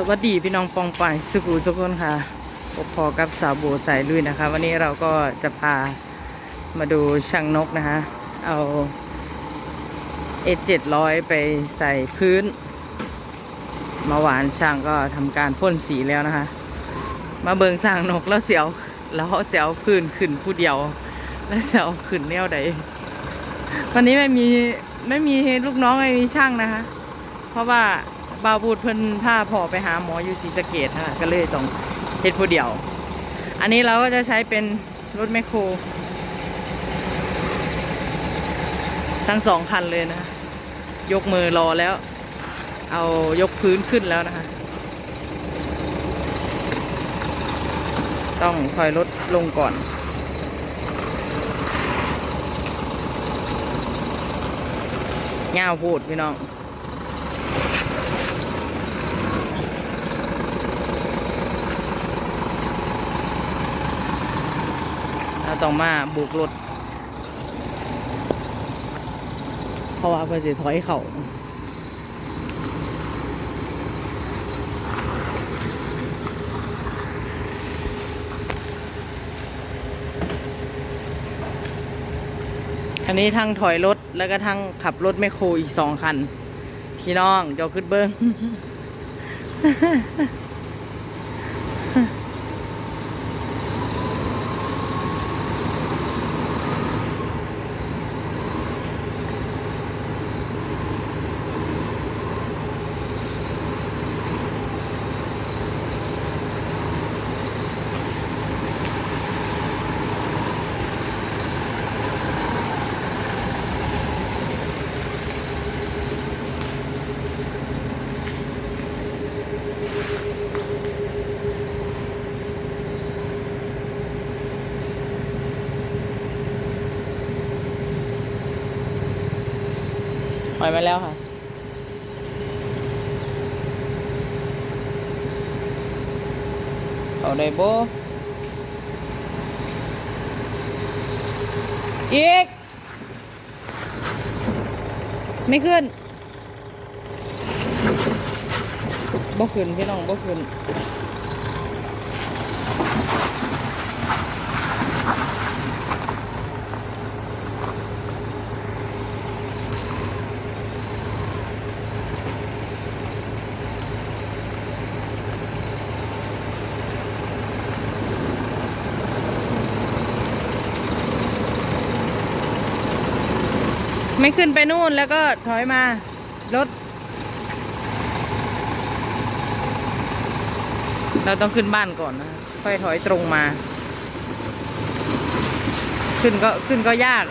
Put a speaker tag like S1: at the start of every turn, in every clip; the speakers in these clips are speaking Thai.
S1: สวัสดีพี่น้องปองป่ายสุขุสุกคนค่ะพบพอกับสาวโบสายลุยนะคะ วันนี้เราก็จะพามาดูช่างนกนะคะ เอาเอเจ็ดร้อยไปใส่พื้นมาหวานช่างก็ทำการพ่นสีแล้วนะคะ มาเบิงสร้างนกแล้วเสียวแล้วเสียวพื้นขึ้นผู้เดียว แล้วเสียวขึ้นแนวใดวันนี้ไม่มีไม่มีลูกน้องไม่มีช่างนะคะ เพราะว่า บาวบูดเพิ่นพาพ่อไปหาหมออยู่ศรีสะเกดค่ะก็เลยต้องเฮ็ดผู้เดียว อันนี้เราก็จะใช้เป็นรถแมคโคร ทั้งสองคันเลยนะยกมือรอแล้ว เอายกพื้นขึ้นแล้วนะคะ ต้องถอยรถลงก่อนเงาวพูดพี่น้อง เรา ต้องมาบุกรถ เพราะว่าเพื่อจะถอยเขาอันนี้ทั้งถอยรถแล้วก็ทั้งขับรถแมคโครอีกสองคัน พี่น้องเดี๋ยวขึ้นเบิ้ง ถอยมาแล้วค่ะ เอาได้โบอีก ไม่ขึ้นบ่ขึ้นพี่น้องบ่ขึ้น ไม่ขึ้นไปนู่นแล้วก็ถอยมารถ เราต้องขึ้นบ้านก่อนนะ ค่อยถอยตรงมา ขึ้นก็ขึ้นก็ยาก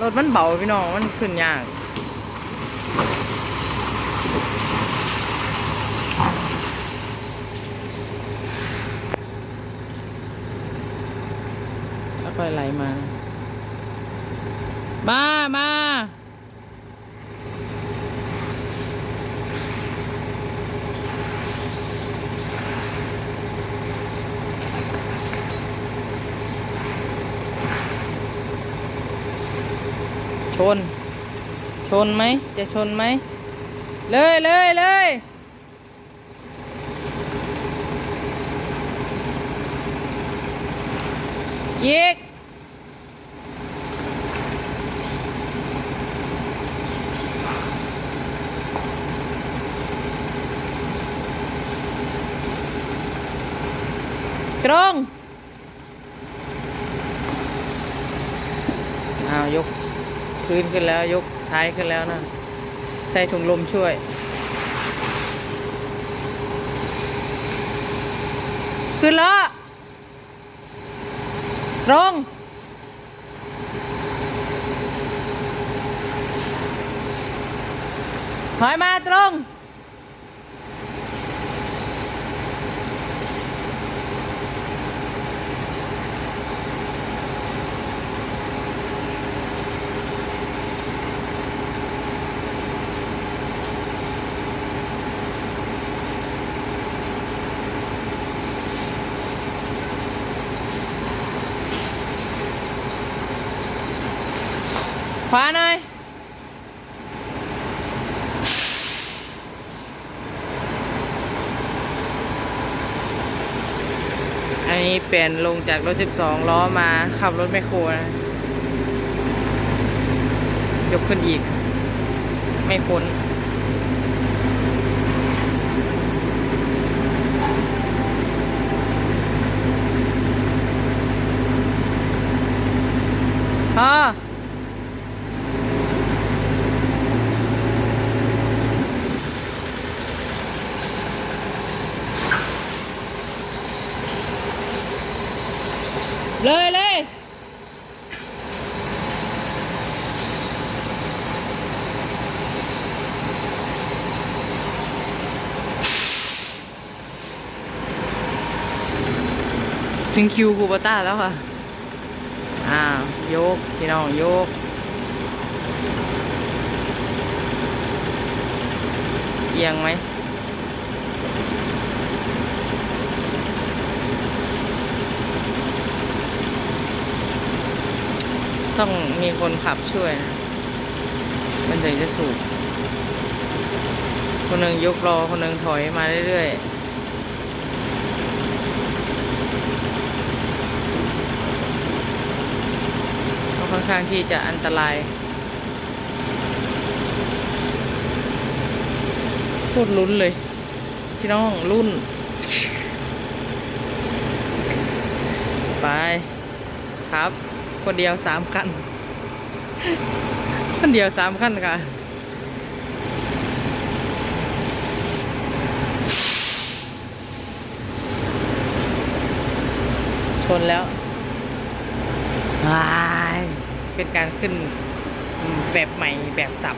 S1: รถมันเบาพี่น้องมันขึ้นยากแล้วค่อยไหลมา มามาชน ชนไหม จะชนไหม เลยเลยเลยอีก ตรงอ้าวยก พื้นขึ้นแล้ว ยกท้ายขึ้นแล้วนะ ใช้ถุงลมช่วย ขึ้นแล้วตรงถอยมาตรง ขวาหน่อย อันนี้เปลี่ยนลงจากรถ 12 ล้อมาขับรถไมคโครนะ ยกขึ้นอีก ไม่พ้น เลยเลยถึงคิวคูบต้าแล้วค่ะ อ้าวโยก พี่น้องโยก เอียงไหม ต้องมีคนขับช่วยนะมันถึงจะถูก คนหนึ่งยกรอคนหนึ่งถอยมาเรื่อยๆก็ค่อนข้างที่จะอันตราย พูดลุ้นเลย พี่น้องรุ่น ไป ครับ คนเดียวสามคัน คนเดียวสามคันค่ะ ชนแล้ววายเป็นการขึ้นแบบใหม่แบบสับ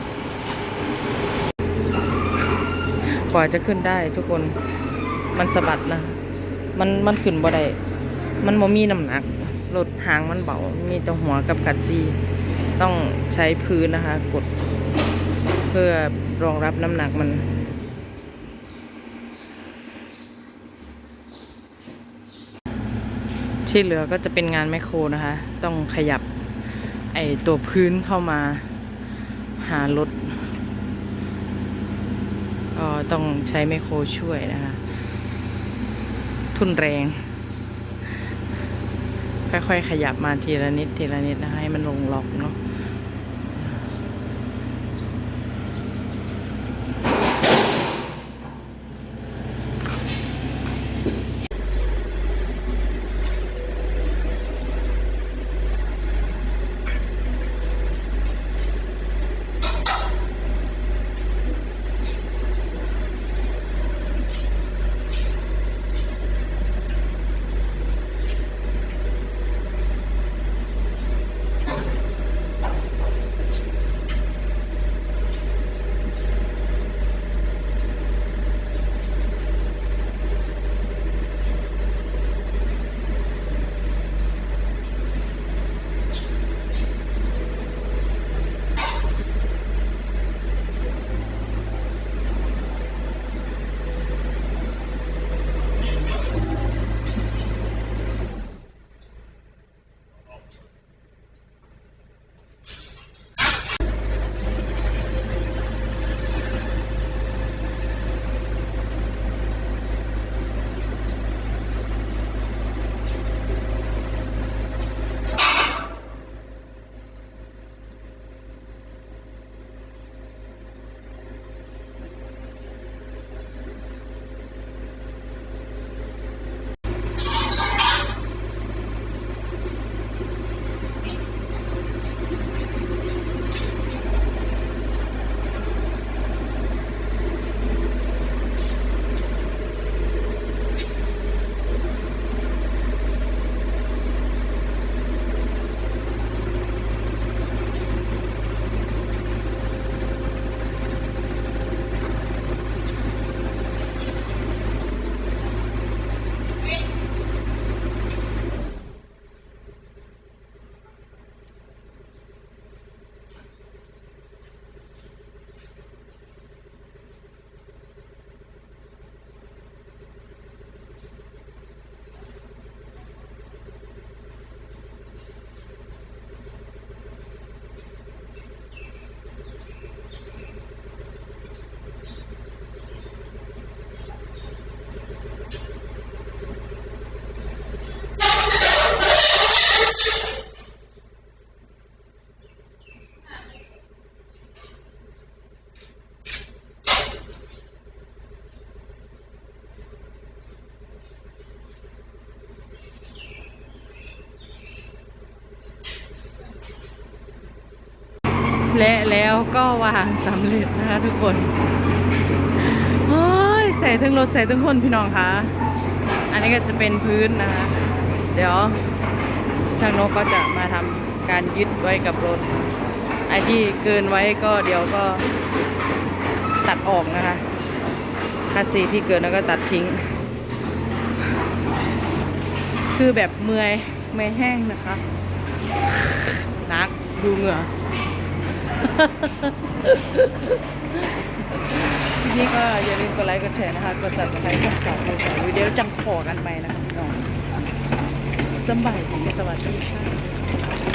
S1: กว่าจะขึ้นได้ทุกคนมันสะบัดนะ มันมันขึ้นบ่ได้ มันบ่มีน้ำหนัก รถหางมันเบา มีแตัวหัวกับกัดซี ต้องใช้พื้นนะคะ กด เพื่อรองรับน้ำหนักมันที่เหลือก็จะเป็นงานแมคโครนะคะ ต้องขยับไอตัวพื้นเข้ามาหารถก็ต้องใช้แมคโครช่วยนะคะ ทุนแรง ค่อย ๆ ขยับมาทีละนิดทีละนิดนะให้มันลงล็อกเนาะ และแล้วก็วางสำเร็จนะคะทุกคนโอ้ยใส่ทั้งรถใส่ทั้งคนพี่น้องคะอันนี้ก็จะเป็นพื้นนะคะ เดี๋ยวช่างนกก็จะมาทำการยึดไว้กับรถไอ้ที่เกินไว้ก็เดี๋ยวก็ตัดออกนะคะคัสซีที่เกินแล้วก็ตัดทิ้ง คือแบบเมื่อยเมื่อยแห้งนะคะนักดูเหงื่อ ทีนี้ก็อย่าลืมกดไลค์กดแชร์นะคะ กดสับสไครต์กดสาวกดสาววิดีโอจังพอกันไปนะคะพี่น้องสบายดีสวัสดีค่ะ